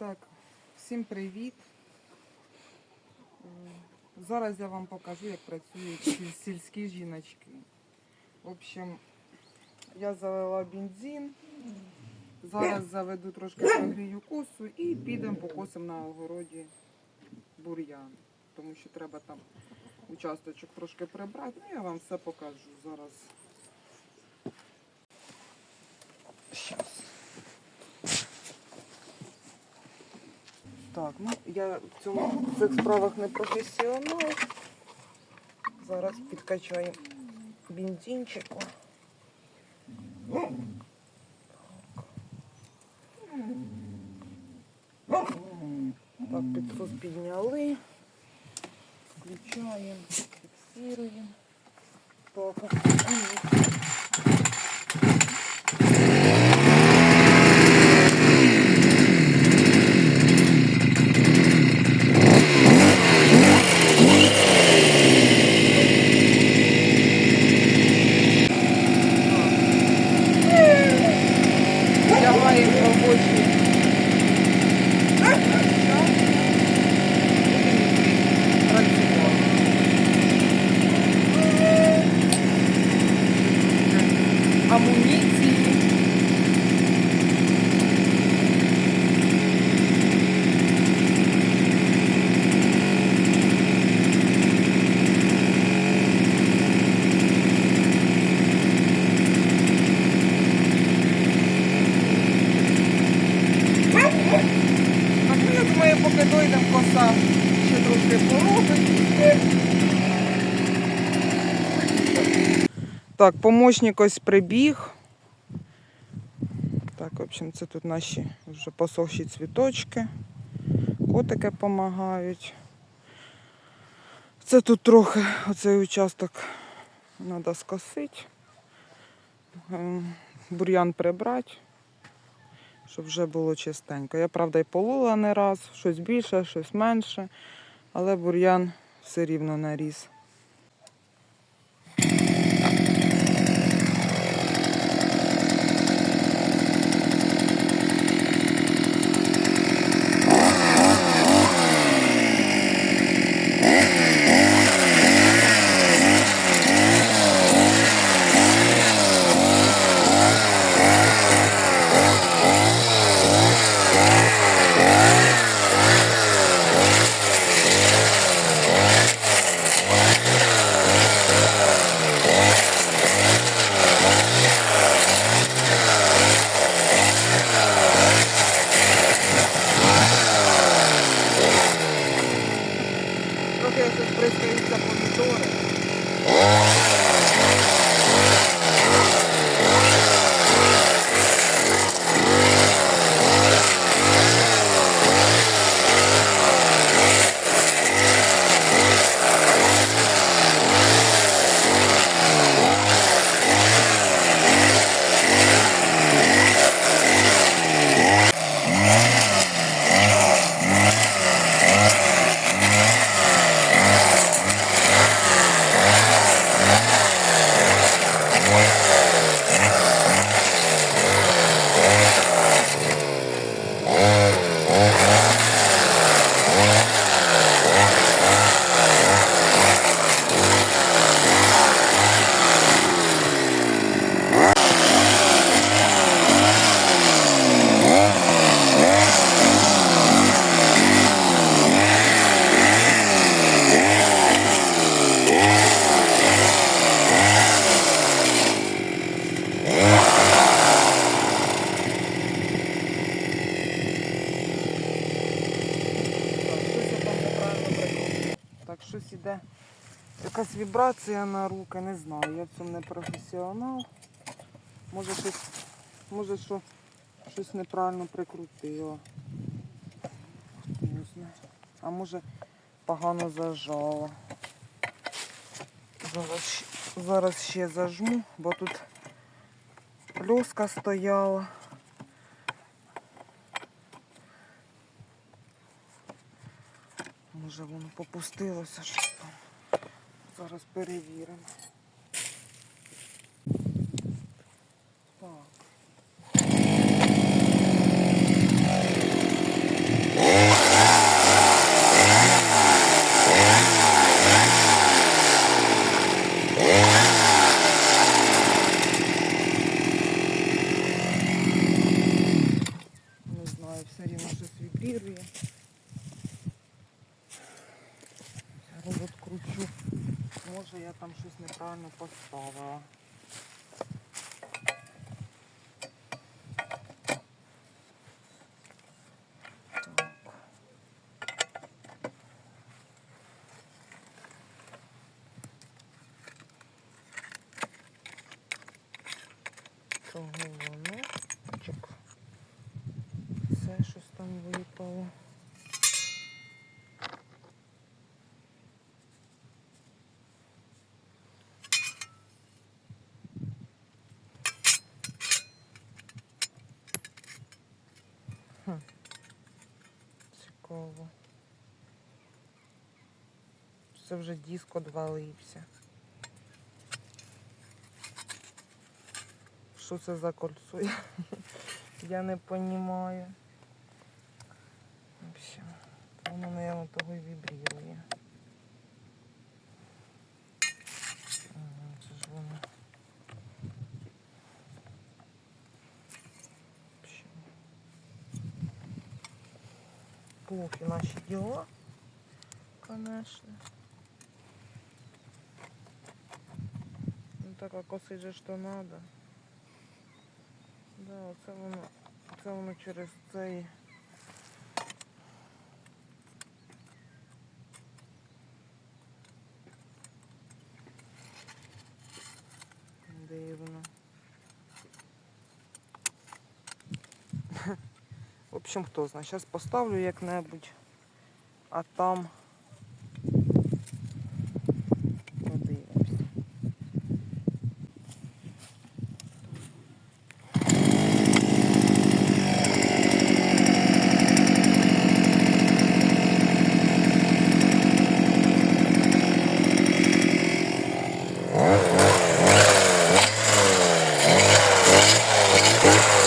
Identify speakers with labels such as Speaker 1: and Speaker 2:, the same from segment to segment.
Speaker 1: Так, всім привіт. Зараз я вам покажу, як працюють сільські жіночки. В общем, я залила бензин. Зараз заведу трошки прогрію косу і підемо покосимо на огороді бур'ян. Тому що треба там участочок трошки прибрати. Ну, я вам все покажу зараз. Так, ну я в цьому в цих справах не професіонал. Зараз підкачаємо бензинчику. Так, підсос підняли. Включаємо, фіксуємо. Так, і Вдягаємо робочі. Працювати. Амуніції. Так, ну, я думаю, поки дойдемо коса, ще трошки поробить. Так, помощник ось прибіг. Так, в общем, це тут наші вже посохші цвіточки. Котики допомагають. Це тут трохи оцей участок треба скосити. Ем, Бур'ян прибрати щоб вже було чистенько. Я, правда, і полола не раз, щось більше, щось менше, але бур'ян все рівно наріс. Якась вібрація на руки, не знаю. Я в цьому не професіонал. Може щось, може що, щось неправильно знає. А може погано зажала. Зараз, зараз ще зажму, бо тут плюска стояла. Може воно попустилося щось там. Зараз перевіримо. Так. Все рівно щось вібрірує. Щось поставила. Того воно. Це щось там випало. Хм. Цікаво. Це вже диск одвалився. Що це за кольцо? Я- не розумію. Воно, мабуть, того і вібрірує. Плохи наші діла, конечно. Ну так а косить же що надо. Да, це воно, це воно через цей. общем, хто знає. Зараз поставлю як-небудь, а там подивимось. Thank you.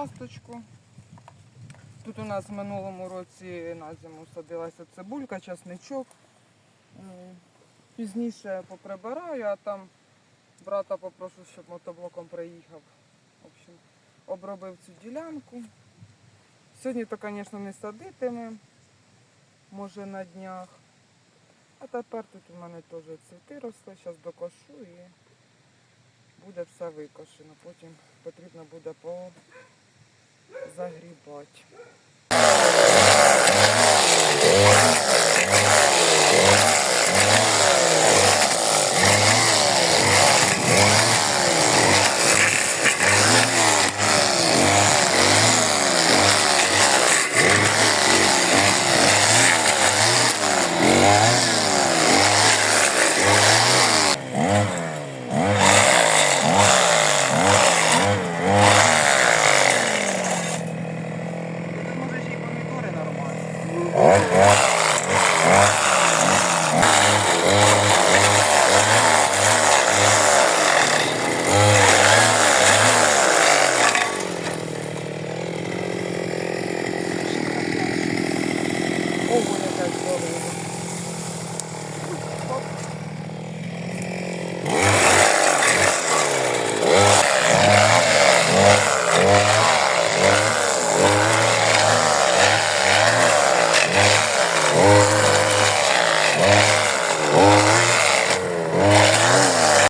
Speaker 1: Участочку. Тут у нас в минулому році на зиму садилася цибулька, часничок. Е, Пізніше поприбираю, а там брата попрошу, щоб мотоблоком приїхав. В общем, обробив цю ділянку. Сьогодні то, звісно, не садитиме, може на днях. А тепер тут у мене теж цвіти росли, зараз докошу і буде все викошено. Потім потрібно буде позагрібати. Tá de novo. Né?